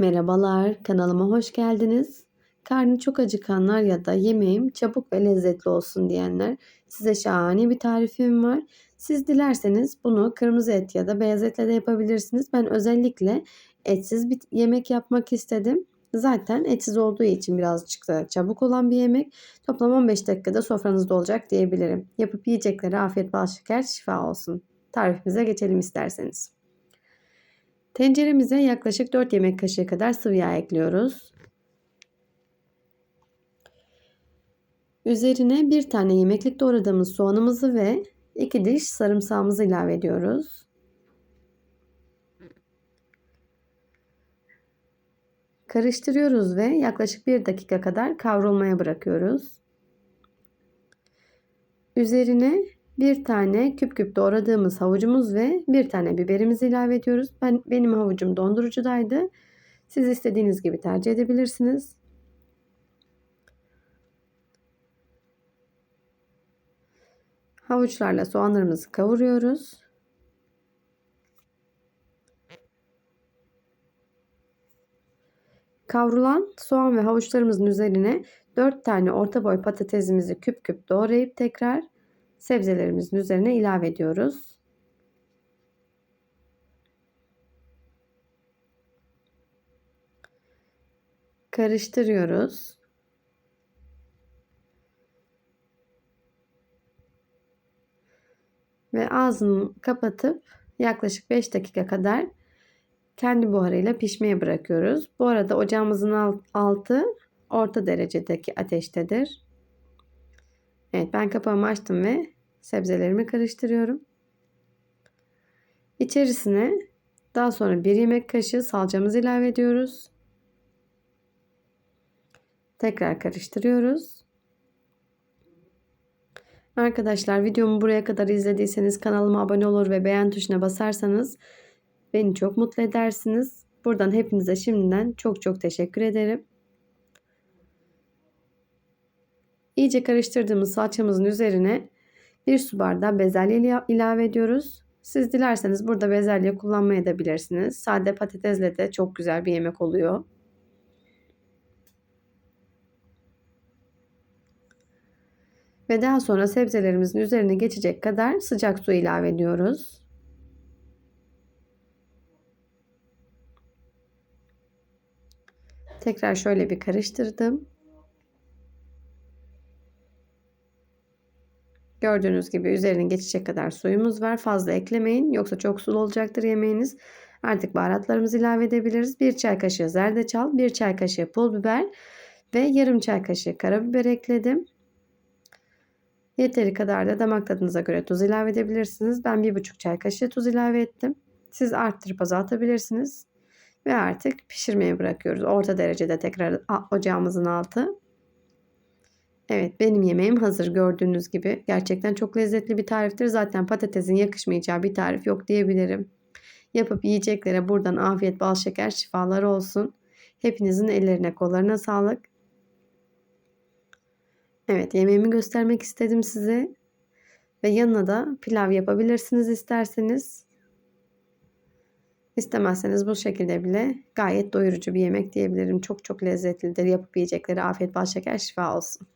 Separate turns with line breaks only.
Merhabalar, kanalıma hoş geldiniz. Karnı çok acıkanlar ya da yemeğim çabuk ve lezzetli olsun diyenler size şahane bir tarifim var. Siz dilerseniz bunu kırmızı et ya da beyaz etle de yapabilirsiniz. Ben özellikle etsiz bir yemek yapmak istedim. Zaten etsiz olduğu için birazcık da çabuk olan bir yemek. Toplam 15 dakikada sofranızda olacak diyebilirim. Yapıp yiyeceklere afiyet bal şeker şifa olsun. Tarifimize geçelim isterseniz. Tenceremize yaklaşık 4 yemek kaşığı kadar sıvı yağ ekliyoruz. Üzerine bir tane yemeklik doğradığımız soğanımızı ve 2 diş sarımsağımızı ilave ediyoruz. Karıştırıyoruz ve yaklaşık 1 dakika kadar kavrulmaya bırakıyoruz. Üzerine bir tane küp küp doğradığımız havucumuz ve bir tane biberimizi ilave ediyoruz. Ben benim havucum dondurucudaydı. Siz istediğiniz gibi tercih edebilirsiniz. Havuçlarla soğanlarımızı kavuruyoruz. Kavrulan soğan ve havuçlarımızın üzerine 4 tane orta boy patatesimizi küp küp doğrayıp tekrar sebzelerimizin üzerine ilave ediyoruz. Karıştırıyoruz. Ve ağzını kapatıp yaklaşık 5 dakika kadar kendi buharıyla pişmeye bırakıyoruz. Bu arada ocağımızın altı orta derecedeki ateştedir. Evet ben kapağımı açtım ve sebzelerimi karıştırıyorum. İçerisine daha sonra bir yemek kaşığı salçamızı ilave ediyoruz. Tekrar karıştırıyoruz. Arkadaşlar videomu buraya kadar izlediyseniz kanalıma abone olur ve beğen tuşuna basarsanız beni çok mutlu edersiniz. Buradan hepinize şimdiden çok çok teşekkür ederim. İyice karıştırdığımız salçamızın üzerine bir su bardağı bezelye ilave ediyoruz. Siz dilerseniz burada bezelye kullanmaya da bilirsiniz. Sade patatesle de çok güzel bir yemek oluyor. Ve daha sonra sebzelerimizin üzerine geçecek kadar sıcak su ilave ediyoruz. Tekrar şöyle bir karıştırdım. Gördüğünüz gibi üzerine geçecek kadar suyumuz var. Fazla eklemeyin yoksa çok sulu olacaktır yemeğiniz. Artık baharatlarımızı ilave edebiliriz. 1 çay kaşığı zerdeçal, 1 çay kaşığı pul biber ve yarım çay kaşığı karabiber ekledim. Yeteri kadar da damak tadınıza göre tuz ilave edebilirsiniz. Ben 1,5 çay kaşığı tuz ilave ettim. Siz arttırıp azaltabilirsiniz. Ve artık pişirmeye bırakıyoruz. Orta derecede tekrar ocağımızın altı. Evet benim yemeğim hazır gördüğünüz gibi. Gerçekten çok lezzetli bir tariftir. Zaten patatesin yakışmayacağı bir tarif yok diyebilirim. Yapıp yiyeceklere buradan afiyet bal şeker şifalar olsun. Hepinizin ellerine kollarına sağlık. Evet yemeğimi göstermek istedim size. Ve yanına da pilav yapabilirsiniz isterseniz. İstemezseniz bu şekilde bile gayet doyurucu bir yemek diyebilirim. Çok çok lezzetlidir. Yapıp yiyecekleri afiyet bal şeker şifa olsun.